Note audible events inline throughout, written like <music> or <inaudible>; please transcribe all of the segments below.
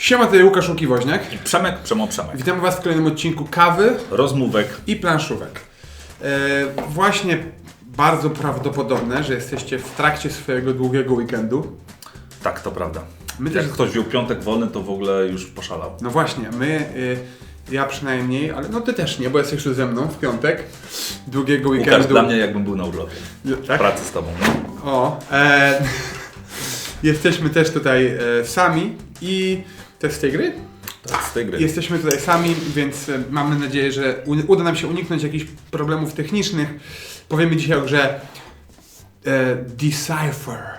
Siema, tutaj Łukasz Łukiwoźniak. I Przemek, Przemo Przemek. Witamy Was w kolejnym odcinku Kawy Rozmówek. i Planszówek. E, właśnie bardzo prawdopodobne, że jesteście w trakcie swojego długiego weekendu. Tak, to prawda. My Jak też, ktoś wziął piątek wolny, to w ogóle już poszalał. no właśnie, my, y, ja przynajmniej, ale no Ty też nie, bo jesteś tu ze mną w piątek. Długiego Łukasz, weekendu. dla mnie jakbym był na urlopie. Tak? Pracy z tobą. No. O, e, <laughs> jesteśmy też tutaj e, sami i to jest z tej gry? To jest z tej gry. Jesteśmy tutaj sami, więc e, mamy nadzieję, że uda nam się uniknąć jakichś problemów technicznych. Powiemy dzisiaj o grze e, Decipher.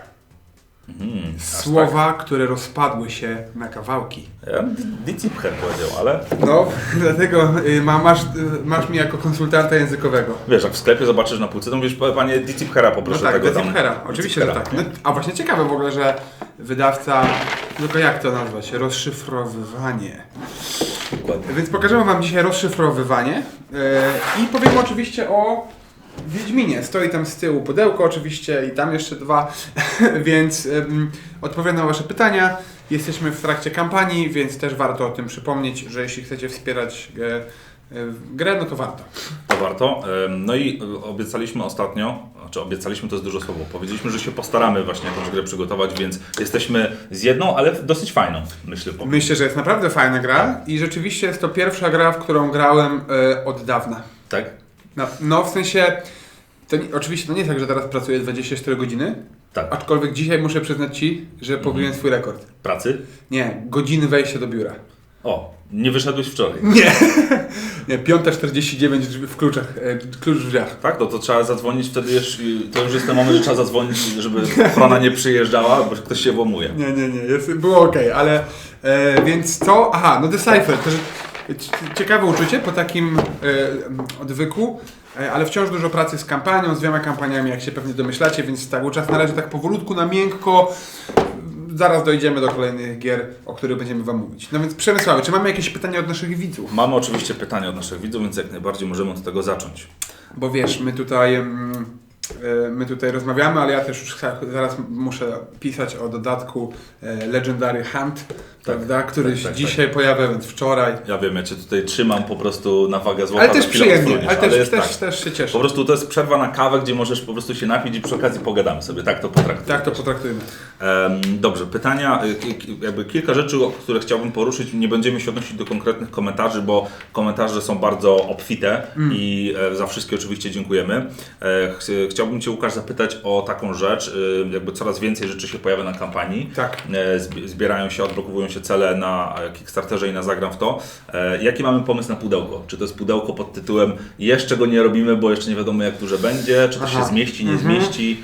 Aż Słowa, które rozpadły się na kawałki. Tak. Ja Dicipher powiedział, ale No, <laughs> dlatego y, ma, masz, y, masz mnie jako konsultanta językowego. wiesz, jak w sklepie zobaczysz na półce, to mówisz, panie Diciphera No poproszę tak, tego tam. Decipher'a. Oczywiście, że tak. No, a właśnie ciekawe w ogóle, że wydawca, tylko jak to nazwać? Rozszyfrowywanie. Dokładnie. Więc pokażemy Wam dzisiaj rozszyfrowywanie e, i powiemy oczywiście o Wiedźminie. Stoi tam z tyłu pudełko oczywiście i tam jeszcze dwa, <laughs> więc em, odpowiem na Wasze pytania. Jesteśmy w trakcie kampanii, więc też warto o tym przypomnieć, że jeśli chcecie wspierać e, grę, no to warto. To warto. No i obiecaliśmy ostatnio, znaczy obiecaliśmy to jest dużo słowo, powiedzieliśmy, że się postaramy właśnie jakąś grę przygotować, więc jesteśmy z jedną, ale dosyć fajną, myślę. po- Myślę, że jest naprawdę fajna gra i rzeczywiście jest to pierwsza gra, w którą grałem e, od dawna. Tak? No, no w sensie, to nie, oczywiście to nie jest tak, że teraz pracuję 24 godziny, Tak. Aczkolwiek dzisiaj muszę przyznać Ci, że pobiłem swój rekord. Pracy? Nie, godziny wejścia do biura. O, nie wyszedłeś wczoraj. Nie! <laughs> Nie, 5.49 drzwi- w kluczach, e, klucz w drzwiach. Tak, no to trzeba zadzwonić wtedy już, to już jest ten moment, że trzeba zadzwonić, żeby ochrona nie przyjeżdżała, bo ktoś się włamuje. Nie, nie, nie, jest, było ok, ale e, więc co? Aha, no Decipher, c- ciekawe uczucie po takim e, odwyku, e, ale wciąż dużo pracy z kampanią, z dwiema kampaniami, jak się pewnie domyślacie, więc tak, czas na razie tak powolutku, na miękko, zaraz dojdziemy do kolejnych gier, o których będziemy Wam mówić. No więc Przemysławie, czy mamy jakieś pytania od naszych widzów? Mamy oczywiście pytania od naszych widzów, więc jak najbardziej możemy od tego zacząć. Bo wiesz, my tutaj, mm, e, my tutaj rozmawiamy, ale ja też już za- zaraz muszę pisać o dodatku e, Legendary Hunt, prawda, który tak, tak, dzisiaj pojawia, więc wczoraj. Ja wiem, ja Cię tutaj trzymam po prostu na wagę złota. Ale też przyjemnie, odfruniesz, ale też, jest też, tak. też się Po cieszę. prostu to jest przerwa na kawę, gdzie możesz po prostu się napić i przy okazji pogadamy sobie. Tak to potraktuję. Tak to potraktujmy. Em, Dobrze, pytania, y, jakby kilka rzeczy, które chciałbym poruszyć. Nie będziemy się odnosić do konkretnych komentarzy, bo komentarze są bardzo obfite Mm. i e, za wszystkie oczywiście dziękujemy. E, ch- Chciałbym Cię, Łukasz, zapytać o taką rzecz. y, Jakby coraz więcej rzeczy się pojawia na kampanii. Tak. E, zbi- Zbierają się, odblokowują się cele na Kickstarterze i na Zagram w to. E, Jaki mamy pomysł na pudełko? Czy to jest pudełko pod tytułem jeszcze go nie robimy, bo jeszcze nie wiadomo jak duże będzie? Czy to Aha. się zmieści, nie Mhm. zmieści?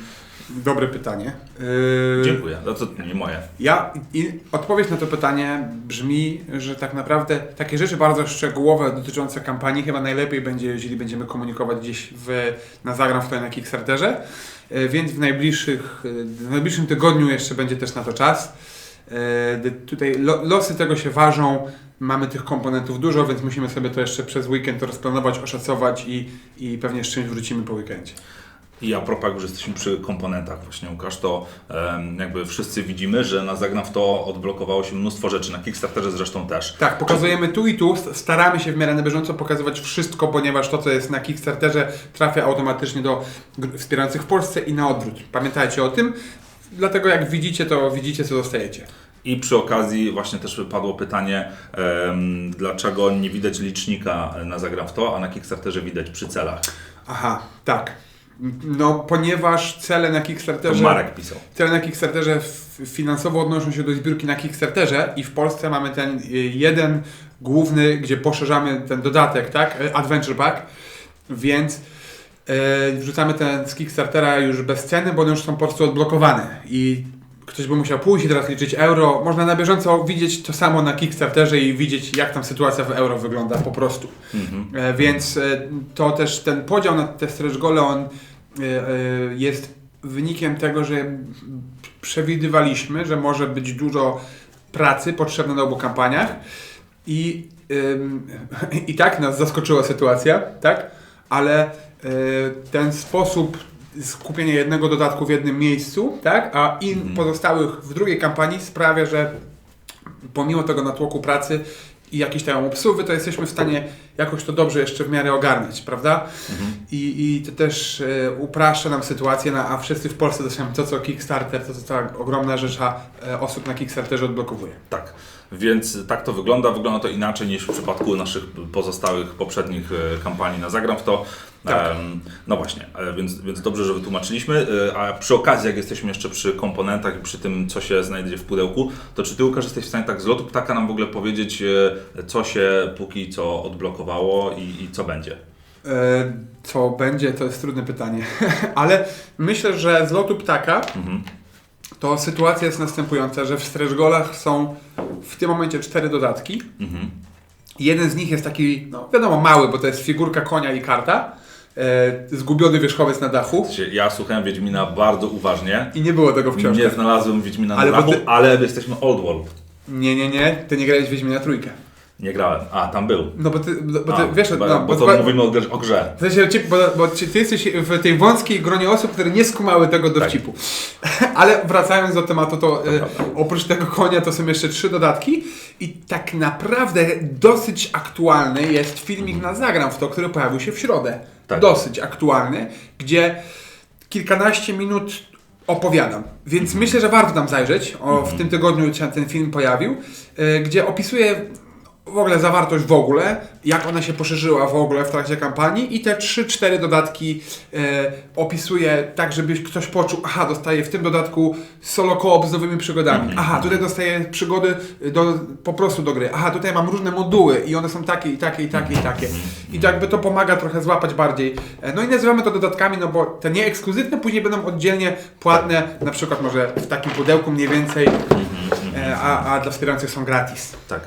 Dobre pytanie. Yy, Dziękuję. No to nie moje. Ja i odpowiedź na to pytanie brzmi, że tak naprawdę takie rzeczy bardzo szczegółowe dotyczące kampanii chyba najlepiej będzie, jeżeli będziemy komunikować gdzieś w, na Zagram w to na Kickstarterze, E, więc w najbliższych, w najbliższym tygodniu jeszcze będzie też na to czas. E, Tutaj lo, losy tego się ważą, mamy tych komponentów dużo, więc musimy sobie to jeszcze przez weekend rozplanować, oszacować i, i pewnie z czymś wrócimy po weekendzie. I a propos, jak już jesteśmy przy komponentach właśnie, Łukasz, to jakby wszyscy widzimy, że na Zagram w to odblokowało się mnóstwo rzeczy, na Kickstarterze zresztą też. Tak, pokazujemy tu i tu, staramy się w miarę na bieżąco pokazywać wszystko, ponieważ to, co jest na Kickstarterze, trafia automatycznie do wspierających w Polsce i na odwrót. Pamiętajcie o tym, dlatego jak widzicie, to widzicie, co dostajecie. I przy okazji właśnie też padło pytanie, em, dlaczego nie widać licznika na Zagram w to, a na Kickstarterze widać przy celach. Aha, tak. No, ponieważ cele na To Kickstarterze... Marek pisał. Cele na Kickstarterze finansowo odnoszą się do zbiórki na Kickstarterze i w Polsce mamy ten y, jeden główny, gdzie poszerzamy ten dodatek, tak? Adventure Pack, więc y, wrzucamy ten z Kickstartera już bez ceny, bo one już są po prostu odblokowane i ktoś by musiał pójść i teraz liczyć euro. Można na bieżąco widzieć to samo na Kickstarterze i widzieć jak tam sytuacja w euro wygląda po prostu. Mhm. E, Więc e, to też ten podział na te stretch gole, on e, e, jest wynikiem tego, że przewidywaliśmy, że może być dużo pracy potrzebne na obu kampaniach i, <laughs> i tak nas zaskoczyła sytuacja, tak? Ale e, ten sposób skupienia jednego dodatku w jednym miejscu, tak? A in pozostałych w drugiej kampanii sprawia, że pomimo tego natłoku pracy i jakiejś tam obsuwy, to jesteśmy w stanie jakoś to dobrze jeszcze w miarę ogarniać, prawda? I, I to też e, upraszcza nam sytuację, na, a wszyscy w Polsce dostają to, co Kickstarter, to, co ta ogromna rzesza e, osób na Kickstarterze odblokowuje. Tak. Więc tak to wygląda. Wygląda to inaczej niż w przypadku naszych pozostałych poprzednich e, kampanii na Zagram w to. Tak. No właśnie, e, więc, więc dobrze, że wytłumaczyliśmy. E, A przy okazji, jak jesteśmy jeszcze przy komponentach i przy tym, co się znajduje w pudełku, to czy Ty, Łukasz, jesteś w stanie tak z lotu ptaka nam w ogóle powiedzieć, co się póki co odblokowało i, i co będzie? Co będzie, to jest trudne pytanie, <laughs> ale myślę, że z lotu ptaka Mhm. To sytuacja jest następująca, że w stretch goalach są w tym momencie cztery dodatki. Mhm. Jeden z nich jest taki, no wiadomo, mały, bo to jest figurka konia i karta. E, zgubiony wierzchowiec na dachu. Ja słuchałem Wiedźmina bardzo uważnie. I nie było tego w książce. Nie znalazłem Wiedźmina Ale na bo dachu, ty- ale jesteśmy Old World. Nie, nie, nie. Ty nie grałeś Wiedźmina trójkę. Nie grałem. A, tam był. No bo ty, bo ty A, wiesz, bo, no, bo to bo- mówimy o grze. O grze. W sensie, bo, bo ty jesteś w tej wąskiej gronie osób, które nie skumały tego dowcipu. <laughs> Ale wracając do tematu, to e, prawda. oprócz tego konia to są jeszcze trzy dodatki i tak naprawdę dosyć aktualny jest filmik na Zagram w to, który pojawił się w środę. Tak. Dosyć aktualny, gdzie kilkanaście minut opowiadam. Więc myślę, że warto tam zajrzeć. O, w tym tygodniu się ten film pojawił, e, gdzie opisuję w ogóle zawartość w ogóle, jak ona się poszerzyła w ogóle w trakcie kampanii i te 3-4 dodatki e, opisuję tak, żeby ktoś poczuł, aha, dostaje w tym dodatku solo koop z nowymi przygodami, aha, tutaj dostaję przygody do, po prostu do gry, aha, tutaj mam różne moduły i one są takie i takie i takie i takie. I to jakby to pomaga trochę złapać bardziej. E, No i nazywamy to dodatkami, no bo te nieekskluzywne później będą oddzielnie płatne, na przykład może w takim pudełku mniej więcej, e, a, a dla wspierających są gratis. Tak.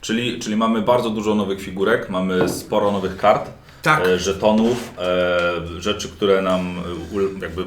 Czyli, czyli mamy bardzo dużo nowych figurek, mamy sporo nowych kart, Tak. e, żetonów, e, rzeczy, które nam e, jakby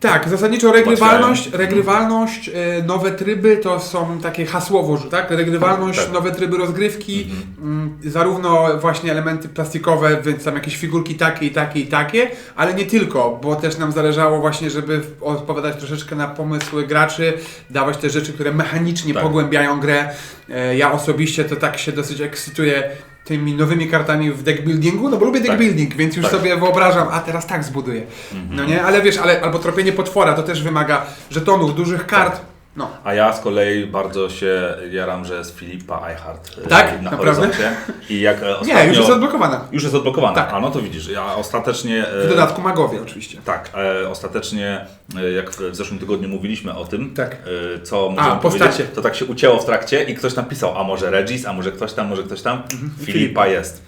Tak, zasadniczo regrywalność, regrywalność e, nowe tryby to są takie hasłowo, że tak? Regrywalność, Tak. nowe tryby rozgrywki, mm, zarówno właśnie elementy plastikowe, więc tam jakieś figurki takie i takie i takie, ale nie tylko, bo też nam zależało właśnie, żeby odpowiadać troszeczkę na pomysły graczy, dawać te rzeczy, które mechanicznie Tak. pogłębiają grę. E, ja osobiście to tak się dosyć ekscytuję tymi nowymi kartami w deck buildingu, no bo lubię deck Tak. building, więc już Tak. sobie wyobrażam, a teraz tak zbuduję. Mhm. No nie, ale wiesz, ale albo tropienie potwora to też wymaga żetonów, dużych kart. No. A ja z kolei bardzo się jaram, że jest Filipa Eichardt e, Tak? na Naprawdę? horyzoncie. I jak e, ostatnio... Nie, już jest odblokowana. Już jest odblokowana. Tak. A no to widzisz, ja ostatecznie... e, W dodatku magowie oczywiście. Tak, e, ostatecznie, e, jak w, zeszłym tygodniu mówiliśmy o tym, Tak. e, co możemy postacie. powiedzieć, to tak się ucięło w trakcie i ktoś napisał, a może Regis, a może ktoś tam, może ktoś tam. Mhm. Filipa jest.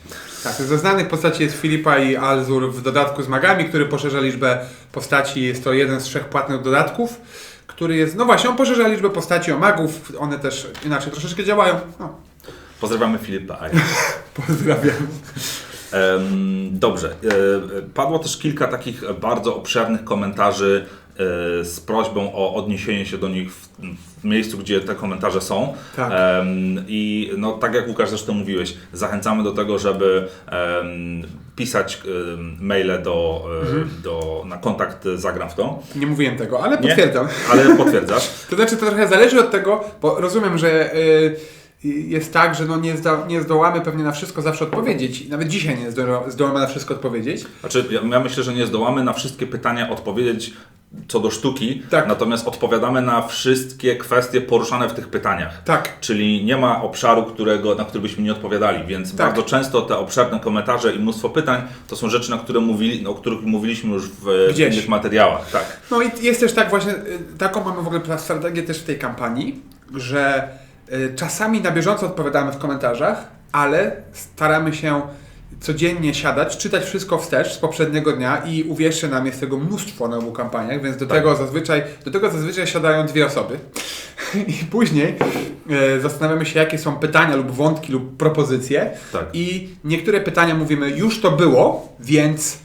Tak, ze znanych postaci jest Filipa i Alzur w dodatku z magami, który poszerza liczbę postaci. Jest to jeden z trzech płatnych dodatków, który jest, no właśnie, on poszerza liczbę postaci o magów. One też inaczej troszeczkę działają. No, Pozdrawiamy Filipa. Eichardt. <laughs> pozdrawiam. Em, Dobrze. E, e, Padło też kilka takich bardzo obszernych komentarzy e, z prośbą o odniesienie się do nich w, w miejscu, gdzie te komentarze są. Tak. Em, I no, tak jak Łukasz zresztą mówiłeś, zachęcamy do tego, żeby em, pisać maile do, e, Mhm. do, na kontakt Zagram w to. Nie mówiłem tego, ale Nie? potwierdzam. Ale potwierdzasz. <laughs> To znaczy, to trochę zależy od tego, bo rozumiem, że y, jest tak, że no nie, zda, nie zdołamy pewnie na wszystko zawsze odpowiedzieć. Nawet dzisiaj nie zdo, zdołamy na wszystko odpowiedzieć. Znaczy, ja, ja myślę, że nie zdołamy na wszystkie pytania odpowiedzieć co do sztuki, Tak. natomiast odpowiadamy na wszystkie kwestie poruszane w tych pytaniach. Tak. Czyli nie ma obszaru, którego, na który byśmy nie odpowiadali, więc Tak. bardzo często te obszerne komentarze i mnóstwo pytań to są rzeczy, na które mówili, o których mówiliśmy już w, Gdzieś. innych materiałach. Tak. No i jest też tak właśnie, y, taką mamy w ogóle strategię też w tej kampanii, że y, czasami na bieżąco odpowiadamy w komentarzach, ale staramy się codziennie siadać, czytać wszystko wstecz z poprzedniego dnia i uwierzcie nam, jest tego mnóstwo na obu kampaniach, więc do Tak. tego zazwyczaj, do tego zazwyczaj siadają dwie osoby. <laughs> I później e, zastanawiamy się, jakie są pytania lub wątki lub propozycje. Tak. I niektóre pytania mówimy, już to było, więc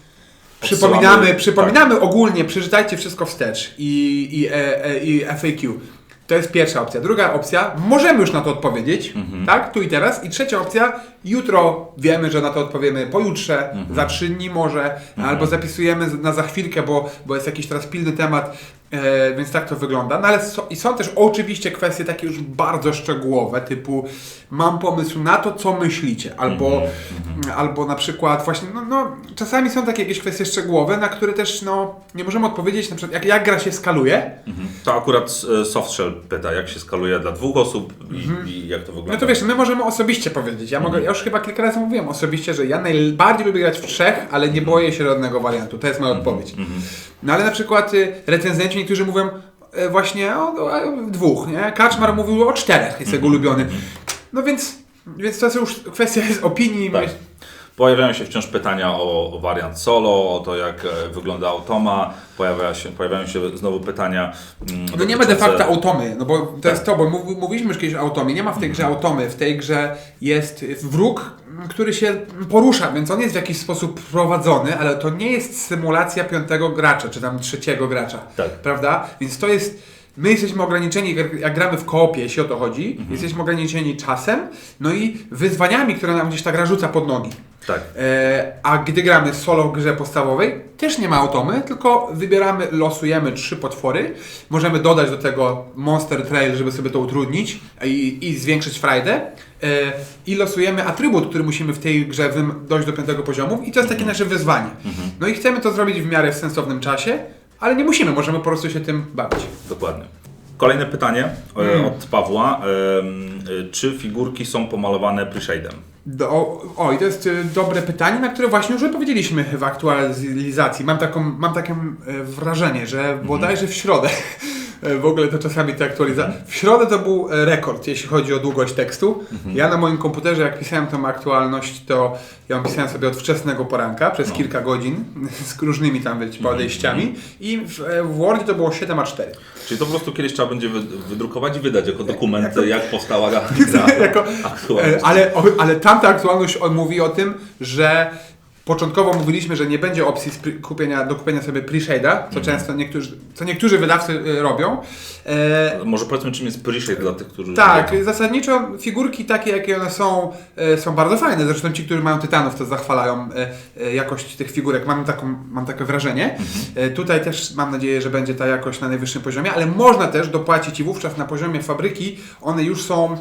Odsyłamy, przypominamy, tak. przypominamy ogólnie, przeczytajcie wszystko wstecz i, i, e, e, i FAQ. To jest pierwsza opcja. Druga opcja, możemy już na to odpowiedzieć, Mhm. tak, tu i teraz. I trzecia opcja, jutro wiemy, że na to odpowiemy pojutrze, Mhm. za trzy dni może, albo zapisujemy na za chwilkę, bo, bo jest jakiś teraz pilny temat E, więc tak to wygląda. No ale so, i są też oczywiście kwestie takie już bardzo szczegółowe, typu mam pomysł na to, co myślicie, albo, albo na przykład właśnie, no, no czasami są takie jakieś kwestie szczegółowe, na które też no, nie możemy odpowiedzieć, na przykład jak, jak gra się skaluje, Mhm. To akurat e, Softshell pyta, jak się skaluje dla dwóch osób i, i jak to wygląda. No to wiesz, my możemy osobiście powiedzieć. Ja, mogę, ja już chyba kilka razy mówiłem osobiście, że ja najbardziej lubię grać w trzech, ale nie boję się żadnego wariantu. To jest moja odpowiedź. No ale na przykład y, recenzenci niektórzy mówią y, właśnie o, o, o dwóch, nie? Kaczmar mówił o czterech, jest jego ulubiony. No więc, więc to jest już kwestia jest opinii. Tak. Pojawiają się wciąż pytania o, o wariant solo, o to jak e, wygląda automa, pojawia się, pojawiają się znowu pytania. mm, No nie ma de facto automy, no bo to Tak. jest to, bo mów, mówiliśmy już kiedyś o automie, nie ma w tej grze automy, w tej grze jest wróg, który się porusza, więc on jest w jakiś sposób prowadzony, ale to nie jest symulacja piątego gracza, czy tam trzeciego gracza, Tak. prawda? Więc to jest, my jesteśmy ograniczeni, jak- gramy w koopie, jeśli o to chodzi, Mhm. jesteśmy ograniczeni czasem, no i wyzwaniami, które nam gdzieś ta gra rzuca pod nogi. Tak. E, a gdy gramy solo w grze podstawowej, też nie ma automy, tylko wybieramy, losujemy trzy potwory. Możemy dodać do tego Monster Trail, żeby sobie to utrudnić i, i zwiększyć frajdę. E, I losujemy atrybut, który musimy w tej grze dojść do piątego poziomu. I to jest takie nasze wyzwanie. No i chcemy to zrobić w miarę w sensownym czasie, ale nie musimy, możemy po prostu się tym bawić. Dokładnie. Kolejne pytanie e, Mm. od Pawła. Em, e, Czy figurki są pomalowane pre-shadem? Do, o, o, i to jest y, dobre pytanie, na które właśnie już odpowiedzieliśmy w aktualizacji. Mam, taką, mam takie y, wrażenie, że bodajże w środę, w ogóle to czasami te aktualizacje, w środę to był y, rekord, jeśli chodzi o długość tekstu. Ja na moim komputerze, jak pisałem tą aktualność, to ja ją pisałem sobie od wczesnego poranka, przez kilka godzin, <laughs> z różnymi tam wiecie, podejściami i w, e, w Wordzie to było 7 a 4. Czyli to po prostu kiedyś trzeba będzie wy- wydrukować i wydać jako dokument, jako- jak powstała <laughs> jako, aktualność. e, ale, ale tamta aktualność on mówi o tym, że początkowo mówiliśmy, że nie będzie opcji kupienia, do kupienia sobie pre-shade'a, co często niektórzy, co niektórzy wydawcy e, robią. E, Może powiedzmy, czym jest pre-shade dla tych, którzy... tak, zasadniczo figurki takie, jakie one są, e, są bardzo fajne. Zresztą ci, którzy mają tytanów, to zachwalają e, e, jakość tych figurek. Mam, taką, mam takie wrażenie. E, tutaj też mam nadzieję, że będzie ta jakość na najwyższym poziomie, ale można też dopłacić i wówczas na poziomie fabryki one już są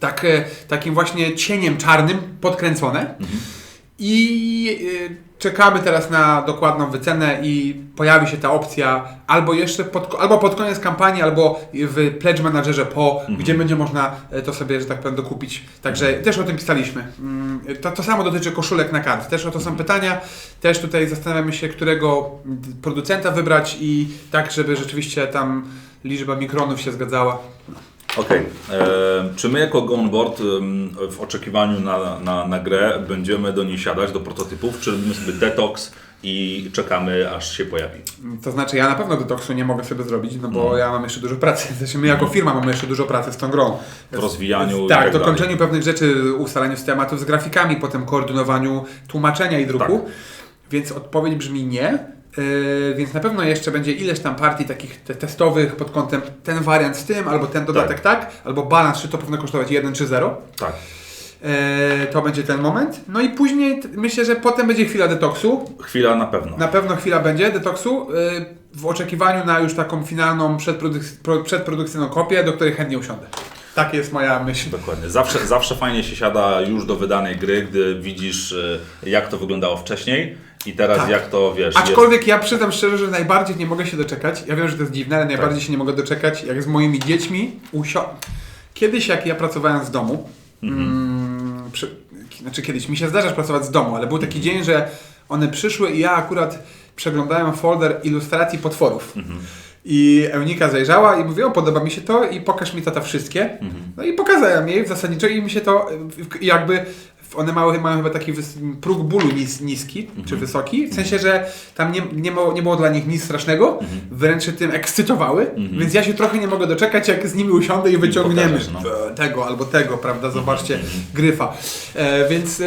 tak, takim właśnie cieniem czarnym podkręcone. I e, czekamy teraz na dokładną wycenę i pojawi się ta opcja albo jeszcze pod, albo pod koniec kampanii, albo w Pledge Managerze po, gdzie będzie można e, to sobie, że tak powiem, dokupić. Także też o tym pisaliśmy. Mm, To, to samo dotyczy koszulek na kart. Też o to są pytania. Też tutaj zastanawiamy się, którego producenta wybrać i tak, żeby rzeczywiście tam liczba mikronów się zgadzała. Okej. E, Czy my jako Go On Board em, w oczekiwaniu na, na, na grę będziemy do niej siadać, do prototypów, czy robimy sobie detoks i czekamy aż się pojawi? To znaczy, ja na pewno detoksu nie mogę sobie zrobić, no bo ja mam jeszcze dużo pracy. Znaczy, my jako firma mamy jeszcze dużo pracy z tą grą. W rozwijaniu i Tak, tak dalej. dokończeniu pewnych rzeczy, ustaleniu tematów z grafikami, potem koordynowaniu tłumaczenia i druku. Tak. Więc odpowiedź brzmi nie. Yy, więc na pewno jeszcze będzie ileś tam partii takich te testowych pod kątem ten wariant z tym, albo ten dodatek tak, albo balans, czy to powinno kosztować 1 czy 0. Tak. Yy, to będzie ten moment. No i później myślę, że potem będzie chwila detoksu. Chwila na pewno. Na pewno chwila będzie detoksu yy, w oczekiwaniu na już taką finalną przedproduk- pro- przedprodukcyjną kopię, do której chętnie usiądę. Tak jest moja myśl. Dokładnie. Zawsze, zawsze fajnie się siada już do wydanej gry, gdy widzisz e, jak to wyglądało wcześniej i teraz Tak. jak to wiesz. Aczkolwiek ja przyznam szczerze, że najbardziej nie mogę się doczekać. Ja wiem, że to jest dziwne, ale najbardziej się nie mogę doczekać, jak z moimi dziećmi usio... Kiedyś, jak ja pracowałem z domu, mm, przy... znaczy kiedyś mi się zdarza pracować z domu, ale był taki dzień, że one przyszły i ja akurat przeglądałem folder ilustracji potworów. I Eunika zajrzała i mówiła, podoba mi się to i pokaż mi tata wszystkie. No i pokazałem jej zasadniczo i mi się to jakby one mają, mają chyba taki próg bólu nis, niski czy wysoki, w sensie, że tam nie, nie, było, nie było dla nich nic strasznego, wręcz się tym ekscytowały, więc ja się trochę nie mogę doczekać, jak z nimi usiądę i wyciągniemy pokażesz, no. tego albo tego, prawda, zobaczcie, gryfa. E, więc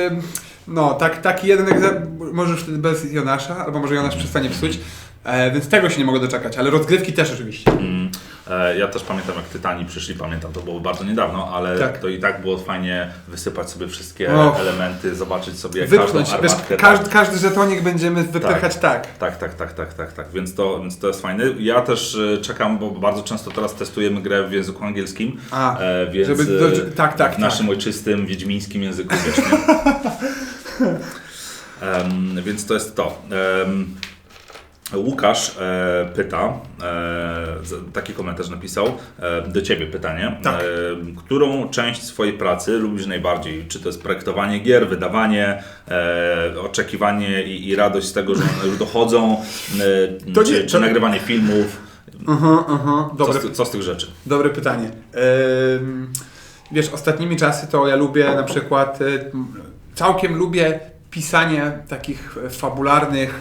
no, tak, taki jeden egzemplarz, może już bez Jonasza, albo może Jonasz przestanie psuć, E, więc tego się nie mogę doczekać, ale rozgrywki też oczywiście. Mm, e, Ja też pamiętam, jak Tytani przyszli, pamiętam, to było bardzo niedawno, ale Tak. to i tak było fajnie wysypać sobie wszystkie Och. elementy, zobaczyć sobie Wypchnąć, każdą wiesz, armatkę. każdy, każdy żetonik będziemy wypychać tak. Tak, tak, tak, tak, tak, tak, więc to, więc to jest fajne. Ja też e, czekam, bo bardzo często teraz testujemy grę w języku angielskim, A, e, więc żeby do- tak, tak, w naszym ojczystym, wiedźmińskim języku wiesz? <laughs> Em, Więc to jest to. Em, Łukasz e, pyta, e, z- taki komentarz napisał, e, do Ciebie pytanie. Tak. E, którą część swojej pracy lubisz najbardziej? Czy to jest projektowanie gier, wydawanie, e, oczekiwanie i, i radość z tego, że one już dochodzą, e, To czy, nie- czy to- nagrywanie filmów? Mhm, Co dobre, z, ty- co z tych rzeczy? dobre pytanie. Wiesz, ostatnimi czasy to ja lubię na przykład, y, całkiem lubię pisanie takich fabularnych,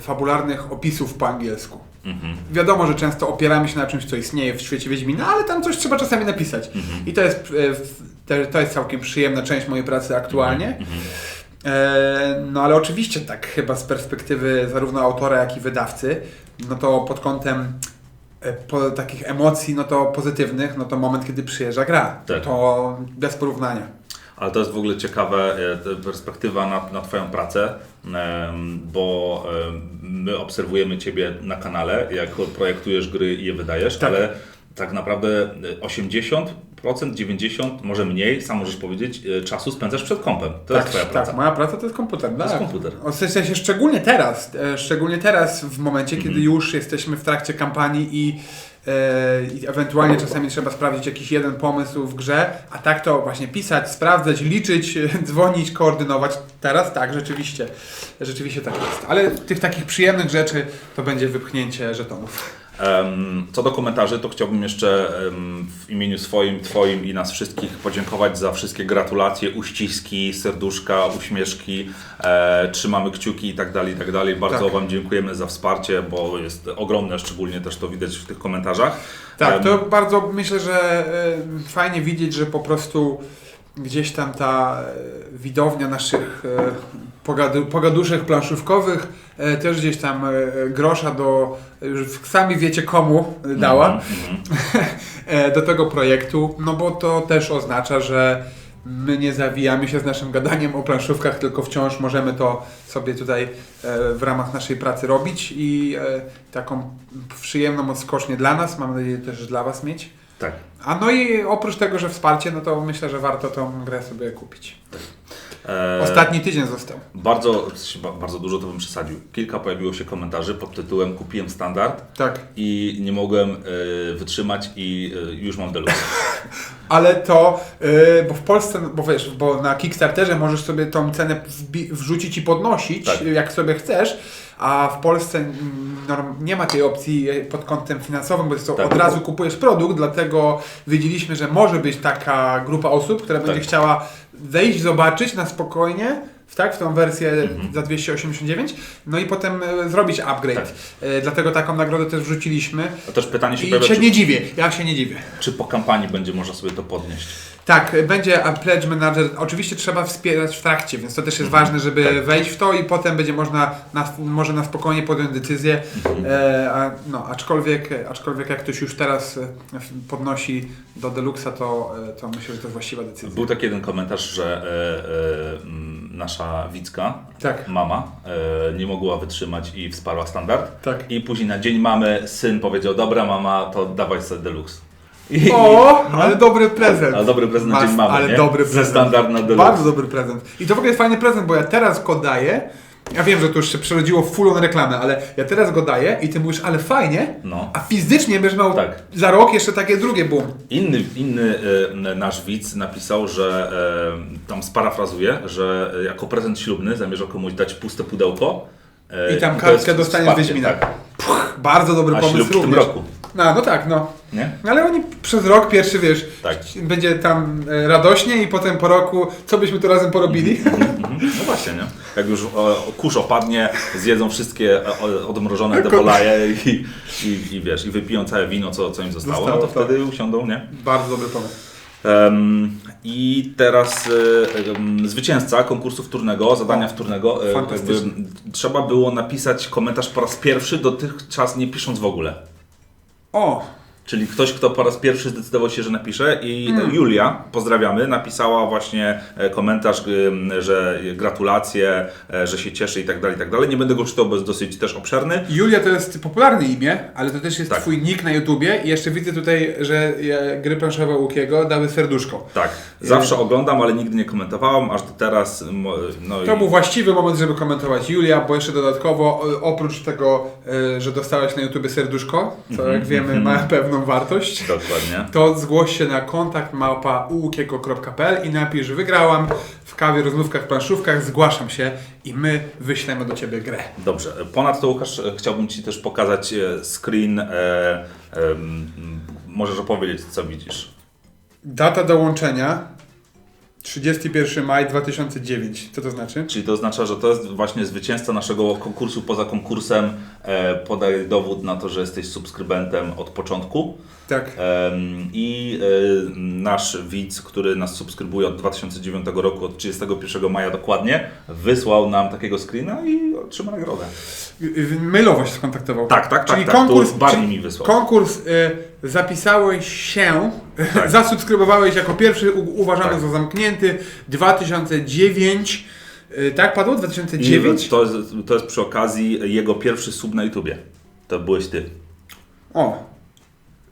fabularnych opisów po angielsku. Mhm. Wiadomo, że często opieramy się na czymś, co istnieje w świecie Wiedźmina, ale tam coś trzeba czasami napisać. Mhm. I to jest, e, to jest całkiem przyjemna część mojej pracy aktualnie. Mhm. No ale oczywiście tak, chyba z perspektywy zarówno autora, jak i wydawcy, no to pod kątem e, po, takich emocji, no to pozytywnych, no to moment, kiedy przyjeżdża gra. Tak. To bez porównania. Ale to jest w ogóle ciekawa e, perspektywa na, na Twoją pracę, bo my obserwujemy Ciebie na kanale, jak projektujesz gry i je wydajesz, Tak. ale tak naprawdę e, 80%, 90%, może mniej, sam możesz powiedzieć, e, czasu spędzasz przed kompem. To tak, jest Twoja tak, praca. moja praca to jest komputer. To jest tak. komputer. W sensie szczególnie teraz, e, szczególnie teraz w momencie, Mhm. kiedy już jesteśmy w trakcie kampanii i, e, i ewentualnie czasami trzeba sprawdzić jakiś jeden pomysł w grze, a tak to właśnie pisać, sprawdzać, liczyć, <laughs> dzwonić, koordynować. Teraz tak, rzeczywiście, rzeczywiście tak jest. Ale tych takich przyjemnych rzeczy to będzie wypchnięcie żetonów. Co do komentarzy, to chciałbym jeszcze w imieniu swoim, Twoim i nas wszystkich podziękować za wszystkie gratulacje, uściski, serduszka, uśmieszki, e, trzymamy kciuki i tak dalej, i tak dalej. Bardzo Tak. Wam dziękujemy za wsparcie, bo jest ogromne, szczególnie też to widać w tych komentarzach. Tak, to bardzo myślę, że e, fajnie widzieć, że po prostu gdzieś tam ta e, widownia naszych e, pogadu, pogaduszek planszówkowych e, też gdzieś tam grosza do, już sami wiecie komu dała mhm. <laughs> e, do tego projektu, no bo to też oznacza, że my nie zawijamy się z naszym gadaniem o planszówkach, tylko wciąż możemy to sobie tutaj w ramach naszej pracy robić i taką przyjemną odskocznię dla nas, mam nadzieję też dla Was mieć. Tak. A no i oprócz tego, że wsparcie, no to myślę, że warto tą grę sobie kupić. E, Ostatni tydzień został. Bardzo, bardzo dużo to bym przesadził. Kilka pojawiło się komentarzy pod tytułem Kupiłem standard Tak. i nie mogłem e, wytrzymać i e, już mam deluxe. <laughs> Ale to, yy, bo w Polsce, bo wiesz, bo na Kickstarterze możesz sobie tą cenę wrzucić i podnosić, Tak. jak sobie chcesz, a w Polsce mm, norm, nie ma tej opcji e, pod kątem finansowym, bo to Tak. od razu kupujesz produkt, dlatego wiedzieliśmy, że może być taka grupa osób, która będzie Tak. chciała wejść, zobaczyć na spokojnie, w, tak, w tą wersję Mhm. za 289, no i potem e, zrobić upgrade. Tak. E, dlatego taką nagrodę też wrzuciliśmy. A też pytanie się I pojawia, się czy, nie dziwię, ja się nie dziwię. czy po kampanii będzie można sobie to podnieść. Tak, będzie Pledge Manager. Oczywiście trzeba wspierać w trakcie, więc to też jest ważne, żeby Tak. wejść w to i potem będzie można na, może na spokojnie podjąć decyzję. Mhm. E, a, no, aczkolwiek, aczkolwiek jak ktoś już teraz e, podnosi do Deluxa, to, e, to myślę, że to jest właściwa decyzja. Był taki jeden komentarz, że e, e, nasza Wicka, Tak. mama, e, nie mogła wytrzymać i wsparła standard. Tak. I później na dzień mamy syn powiedział, dobra mama, to dawaj sobie deluxe. I, O, no. ale dobry prezent. Ale dobry prezent Masz- dzień mamy, ale nie? dobry Ze prezent. standard na deluxe. Bardzo dobry prezent. I to w ogóle jest fajny prezent, bo ja teraz go daję. Ja wiem, że to już się przerodziło w full on reklamę, ale ja teraz go daję i ty mówisz, ale fajnie, No. a fizycznie będziesz miał Tak. za rok jeszcze takie drugie boom. Inny, inny e, nasz widz napisał, że e, tam sparafrazuję, że jako prezent ślubny zamierzał komuś dać puste pudełko. e, I tam kartkę dostaniesz Wiedźmina. Tak. Bardzo dobry A pomysł ślub w tym roku, No, no tak, no. nie? Ale oni przez rok pierwszy, wiesz, Tak. będzie tam e, radośnie i potem po roku, co byśmy tu razem porobili? Mhm. No właśnie, nie? Jak już o, kurz opadnie, zjedzą wszystkie e, o, odmrożone debolaje i, i, i wiesz, i wypiją całe wino, co, co im zostało, Zostało, no to tak. wtedy usiądą, nie? Bardzo dobry pomysł. Em, I teraz e, em, zwycięzca konkursu wtórnego, zadania wtórnego, e, fantastycznie. jakby trzeba było napisać komentarz po raz pierwszy, dotychczas nie pisząc w ogóle. O, Czyli ktoś, kto po raz pierwszy zdecydował się, że napisze i e, Julia, pozdrawiamy, napisała właśnie e, komentarz, że gratulacje, e, że się cieszy i tak dalej, i tak dalej. Nie będę go czytał, bo jest dosyć też obszerny. Julia to jest popularne imię, ale to też jest Tak. twój nick na YouTubie i jeszcze widzę tutaj, że e, gry planszowe Łukiego dały serduszko. Tak, zawsze oglądam, ale nigdy nie komentowałam, aż do teraz. No To i, był właściwy moment, żeby komentować Julia, bo jeszcze dodatkowo, oprócz tego, że dostałeś na YouTubie serduszko, co Mhm, jak wiemy ma <laughs> pewną wartość, Dokładnie. to zgłoś się na kontakt małpa ułukiego.pl i napisz wygrałam w kawie, rozmówkach, planszówkach, zgłaszam się i my wyślemy do Ciebie grę. Dobrze. Ponadto, Łukasz, e, chciałbym Ci też pokazać e, screen. E, em, możesz opowiedzieć, co widzisz. Data dołączenia 31 maj 2009. Co to znaczy? Czyli to oznacza, że to jest właśnie zwycięzca naszego konkursu poza konkursem. E, podaj dowód na to, że jesteś subskrybentem od początku. Tak. Em, I e, nasz widz, który nas subskrybuje od 2009 roku, od 31 maja dokładnie, wysłał nam takiego screena i otrzyma nagrodę. Y, y, Mailowo się skontaktował. Tak, tak, tak, Czyli tak, konkurs, to Barney czyli mi wysłał. Konkurs y, zapisałeś się, <laughs> zasubskrybowałeś jako pierwszy, u, uważamy Tak. za zamknięty 2009. Y, tak padło? I 2009? to jest, to jest przy okazji jego pierwszy sub na YouTubie. To byłeś ty. O.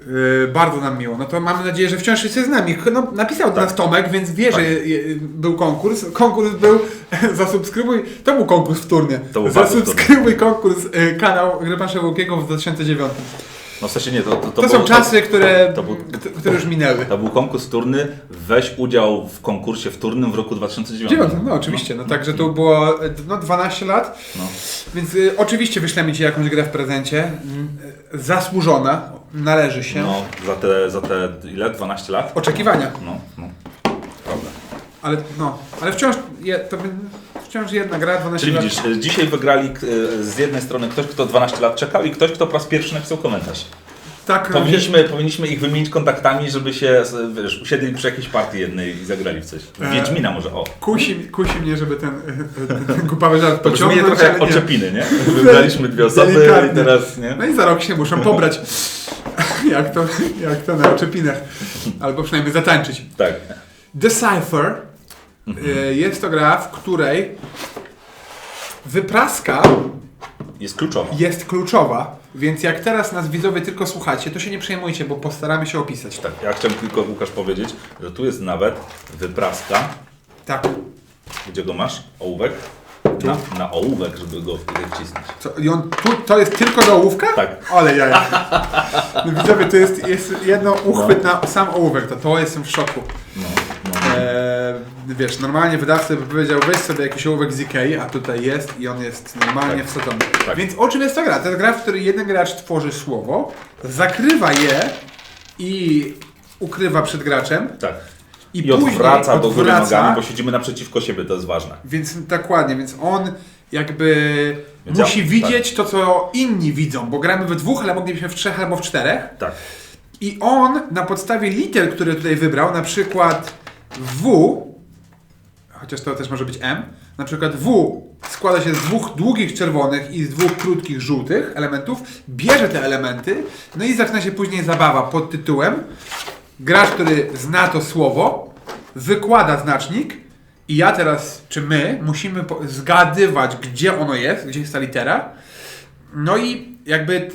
y, bardzo nam miło. No to mamy nadzieję, że wciąż jest z nami. No, napisał do Tak. nas Tomek, więc wie, Tak. że y, był konkurs. Konkurs był <laughs> zasubskrybuj. To był konkurs wtórny. To był zasubskrybuj konkurs y, kanał Gry Pasza Łukiego w 2009. No w sensie nie, to, to, To, to są był- czasy, które, to był- które już minęły. To był konkurs wtórny. Weź udział w konkursie wtórnym w roku 2009. Dziewiąty, no oczywiście. No także to było no, 12 lat. No. Więc y, oczywiście wyślemy Ci jakąś grę w prezencie. Y, zasłużona. Należy się. No, za te, za te ile? 12 lat? Oczekiwania. No, no. Prawda. Ale no, ale wciąż, je, to by, wciąż jedna gra 12 Czyli lat. widzisz, y, dzisiaj wygrali y, z jednej strony ktoś, kto 12 lat czekał i ktoś, kto po raz pierwszy napisał komentarz. Tak, Powinniśmy, powinniśmy ich wymienić kontaktami, żeby się wiesz, usiedli przy jakiejś partii jednej i zagrali w coś. W E, Wiedźmina może, o. kusi, kusi mnie, żeby ten, y, ten głupawy żart To brzmi trochę jak ale nie. oczepiny, nie? <laughs> Wybraliśmy dwie osoby Delikatnie. i teraz, nie? No i za rok się muszą pobrać. <laughs> jak, to, jak to na oczepinach. Albo przynajmniej zatańczyć. Tak. Decipher y, jest to gra, w której wypraska Jest kluczowa. jest kluczowa, więc jak teraz nas widzowie tylko słuchacie, to się nie przejmujcie, bo postaramy się opisać. Tak, ja chciałem tylko Łukasz powiedzieć, że tu jest nawet wypraska. Tak. Gdzie go masz? Ołówek? Na, na ołówek, żeby go tutaj wcisnąć. Co, I on tu, to jest tylko do ołówka? Tak. Ale jaja. No widzowie, to jest, jest jedno uchwyt na sam ołówek, to to jestem w szoku. No, no. Eee, wiesz, normalnie wydawca by powiedział, weź sobie jakiś ołówek z Ikei, a tutaj jest i on jest normalnie Tak. wsadzony. Tak. Więc o czym jest ta gra? To jest gra, w której jeden gracz tworzy słowo, zakrywa je i ukrywa przed graczem. Tak. I, I odwraca do góry odwraca. nogami, bo siedzimy naprzeciwko siebie, to jest ważne. Więc dokładnie, więc on jakby Więc musi ja- widzieć to, co inni widzą, bo gramy we dwóch, ale moglibyśmy w trzech albo w czterech. Tak. I on na podstawie liter, które tutaj wybrał, na przykład W, chociaż to też może być M, na przykład W składa się z dwóch długich czerwonych i z dwóch krótkich żółtych elementów, bierze te elementy, no i zaczyna się później zabawa pod tytułem gracz, który zna to słowo, wykłada znacznik i ja teraz, czy my, musimy zgadywać, gdzie ono jest, gdzie jest ta litera, no i jakby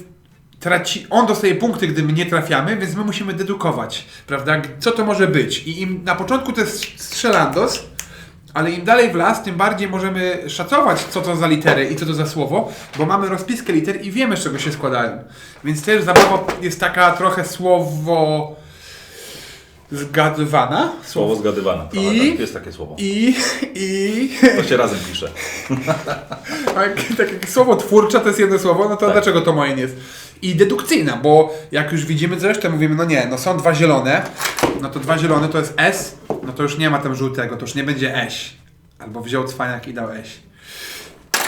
traci, on dostaje punkty, gdy my nie trafiamy, więc my musimy dedukować, prawda? Co to może być? I im na początku to jest strzelandos, ale im dalej w las, tym bardziej możemy szacować, co to za litery i co to za słowo, bo mamy rozpiskę liter i wiemy, z czego się składają. Więc też zabawa jest taka trochę słowo zgadywana. Słowo zgadywane. Trochę, I- tak, jest takie słowo. I, i To się razem pisze. <laughs> Tak, tak jak słowo twórcze to jest jedno słowo, no to Tak. dlaczego to moje nie jest? I dedukcyjna, bo jak już widzimy to mówimy, no nie, no są dwa zielone, no to dwa zielone to jest S, no to już nie ma tam żółtego, to już nie będzie eś. Albo wziął cwaniak i dał eś.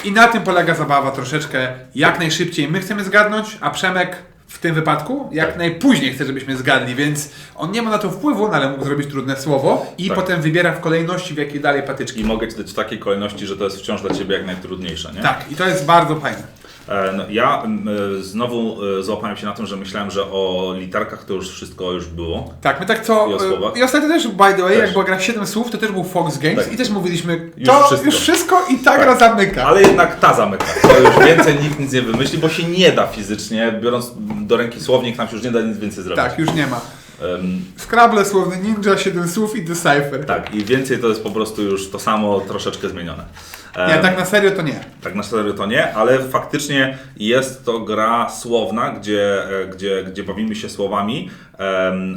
I na tym polega zabawa troszeczkę, jak najszybciej my chcemy zgadnąć, a Przemek w tym wypadku jak najpóźniej chce, żebyśmy zgadli, więc on nie ma na to wpływu, no ale mógł zrobić trudne słowo i Tak. potem wybiera w kolejności, w jakiej dalej patyczki. I mogę Ci dać w takiej kolejności, że to jest wciąż dla Ciebie jak najtrudniejsze, nie? Tak, i to jest bardzo fajne. E, No, ja e, znowu e, złapałem się na tym, że myślałem, że o literkach to już wszystko już było. Tak, my tak co. I o słowach? I ostatnio też, by the way, Też. jak była gra 7 słów, to też był Fox Games Tak. i też mówiliśmy, Już to wszystko. już wszystko i ta Tak. gra zamyka. Ale jednak ta zamyka. To już więcej nikt nic nie wymyśli, bo się nie da fizycznie, biorąc do ręki słownik, nam się już nie da nic więcej zrobić. Tak, już nie ma. Em, Scrabble, słowny ninja, 7 słów i Decipher. tak, i więcej to jest po prostu już to samo, troszeczkę zmienione. Em, Nie, tak na serio to nie. Tak na serio to nie, ale faktycznie jest to gra słowna, gdzie, e, gdzie, gdzie bawimy się słowami,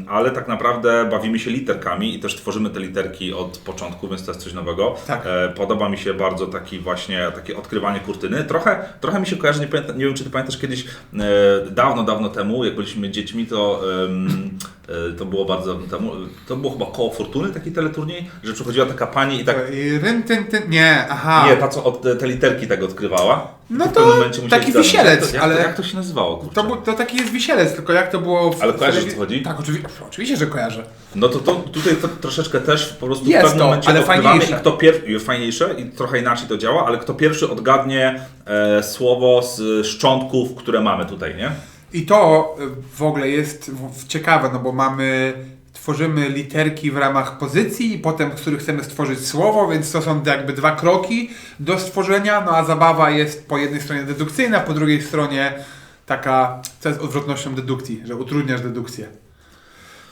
ale tak naprawdę bawimy się literkami i też tworzymy te literki od początku, więc to jest coś nowego. Tak. E, Podoba mi się bardzo taki właśnie takie odkrywanie kurtyny. Trochę, trochę mi się kojarzy, nie, pamiętam, nie wiem czy ty pamiętasz kiedyś, e, dawno, dawno temu, jak byliśmy dziećmi, to, e, to było bardzo dawno temu, to było chyba koło fortuny taki teleturniej, że przychodziła taka pani i tak I ryn, tyn, tyn, nie, aha. nie, ta co od, te litery tak odkrywała. No to taki wisielec, to, jak ale- jak to się nazywało? Kurczę? To, to taki jest wisielec, tylko jak to było w Ale kojarzysz, co chodzi? Tak, oczywiście, oczywiście, że kojarzę. No to, to tutaj to troszeczkę też po prostu Jest w pewnym to, momencie ale odkrywamy fajniejsze. i kto pierwszy, fajniejsze i trochę inaczej to działa, ale kto pierwszy odgadnie e, słowo z szczątków, które mamy tutaj, nie? I to y, w ogóle jest w- w- ciekawe, no bo mamy, tworzymy literki w ramach pozycji i potem, z których chcemy stworzyć słowo, więc to są jakby dwa kroki do stworzenia, no a zabawa jest po jednej stronie dedukcyjna, po drugiej stronie taka, co jest odwrotnością dedukcji, że utrudniasz dedukcję.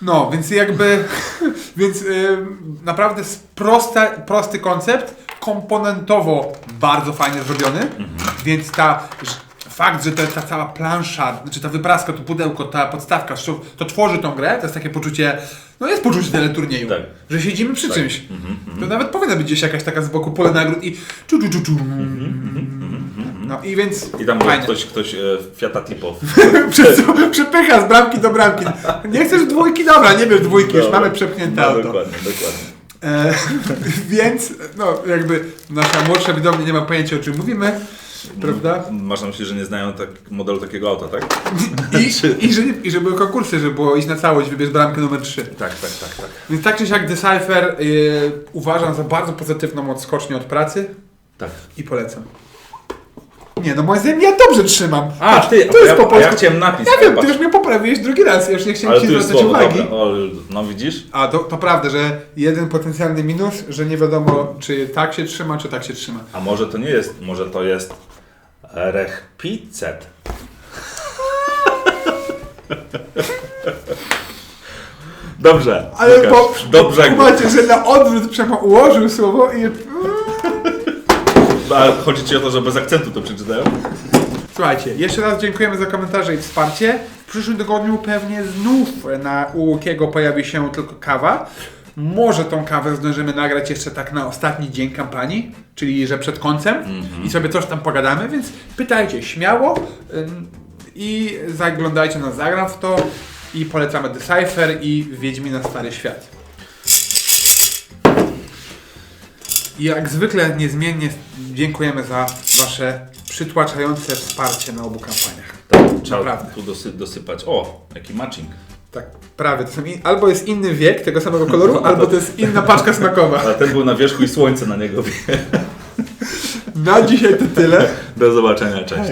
No, więc jakby, <laughs> więc y, naprawdę prosta, prosty koncept, komponentowo bardzo fajnie zrobiony, więc ta, fakt, że jest ta cała plansza, znaczy ta wypraska, to pudełko, ta podstawka, to tworzy tą grę, to jest takie poczucie, no jest poczucie teleturnieju, Tak. że siedzimy przy Tak. czymś. To nawet powinna być gdzieś jakaś taka z boku pole nagród i czu, czu, czu, czu. No i więc I tam fajnie. ktoś, ktoś e, Fiata Tipo. <laughs> Prze- Przepycha z bramki do bramki. Nie chcesz dwójki? Dobra, nie bierz dwójki, już Dobra. mamy przepchnięte No, auto. dokładnie, dokładnie. E, <laughs> więc, no jakby nasza młodsza widownia nie ma pojęcia o czym mówimy, prawda? Masz na myśli, że nie znają tak, modelu takiego auta, tak? I, <laughs> i, że, I że były konkursy, że było iść na całość, wybierz bramkę numer 3. Tak, tak, tak, tak. Więc tak czy siak Decipher y, uważam za bardzo pozytywną odskocznię od pracy tak. i polecam. Nie, no moim zdaniem ja dobrze trzymam. A, Patrz, ty, to a jest ja, po a polsku. ja chciałem napis. Ja wiem, ty już mnie poprawiłeś drugi raz, ja już nie chciałem Ale ci tu jest zwracać słowo, uwagi. dobra. O, no widzisz? A to, to prawda, że jeden potencjalny minus, że nie wiadomo, czy tak się trzyma, czy tak się trzyma. A może to nie jest, może to jest rechpicet. Dobrze. Ale Łukasz, po, dobrze. Macie, że na odwrót Przemo ułożył słowo i... Ale chodzi ci o to, że bez akcentu to przeczytają? Słuchajcie, jeszcze raz dziękujemy za komentarze i wsparcie. W przyszłym tygodniu pewnie znów na u pojawi się tylko kawa. Może tą kawę zdążymy nagrać jeszcze tak na ostatni dzień kampanii, czyli że przed końcem i sobie coś tam pogadamy, więc pytajcie śmiało i zaglądajcie na Zagram w to i polecamy Decipher i Wiedźmina Stary Świat. Jak zwykle niezmiennie dziękujemy za Wasze przytłaczające wsparcie na obu kampaniach. Tak, trzeba Naprawdę. tu dosy, dosypać. O, jaki matching. Tak, prawie. To są in, albo jest inny wiek tego samego koloru, albo to jest inna paczka smakowa. Ale ten był na wierzchu i słońce na niego. Na dzisiaj to tyle. Do zobaczenia, cześć.